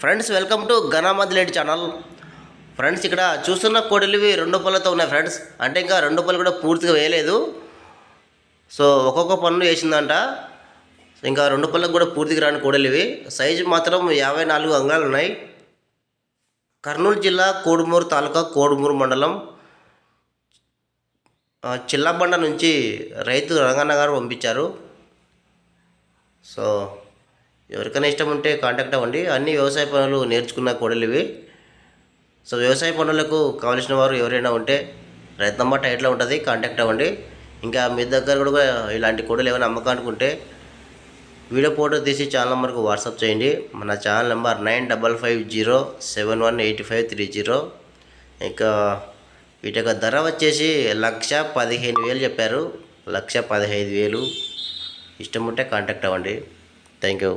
Friends welcome to ఘనమదిలేటి channel friends ఇక్కడ చూస్తున్న కోడలివి రెండు పళ్ళతో ఉన్నాయి ఫ్రెండ్స్ అంటే ఇంకా రెండు పళ్ళు కూడా పూర్తిగా వేయలేదు. సో ఒక్కొక్క పన్ను వేసిందంట. ఇంకా రెండు పళ్ళకు కూడా పూర్తిగా రాని కోడలివి సైజు మాత్రం యాభై నాలుగు అంగాలు ఉన్నాయి. కర్నూలు జిల్లా కోడుమూరు తాలూకా కోడుమూరు మండలం. చిల్లాబండ చిల్లబండ నుంచి రైతు రంగన్న గారు పంపించారు. సో ఎవరికైనా ఇష్టం ఉంటే కాంటాక్ట్ అవ్వండి. అన్ని వ్యవసాయ పనులు నేర్చుకున్న కోడలు ఇవి. సో వ్యవసాయ పనులకు కావలసిన వారు ఎవరైనా ఉంటే రైతు నంబర్ టైట్లో ఉంటుంది కాంటాక్ట్ అవ్వండి. ఇంకా మీ దగ్గర కూడా ఇలాంటి కోడలు ఏమైనా అమ్మకానికి ఉంటే వీడియో ఫోటో తీసి ఛానల్ నెంబర్కి వాట్సాప్ చేయండి. మన channel number nine double five zero seven one eight five three zero. ఇంకా వీటి యొక్క ధర వచ్చేసి లక్ష పదిహేను వేలు చెప్పారు. లక్ష పదిహేను వేలు. ఇష్టం ఉంటే కాంటాక్ట్ అవ్వండి. Thank you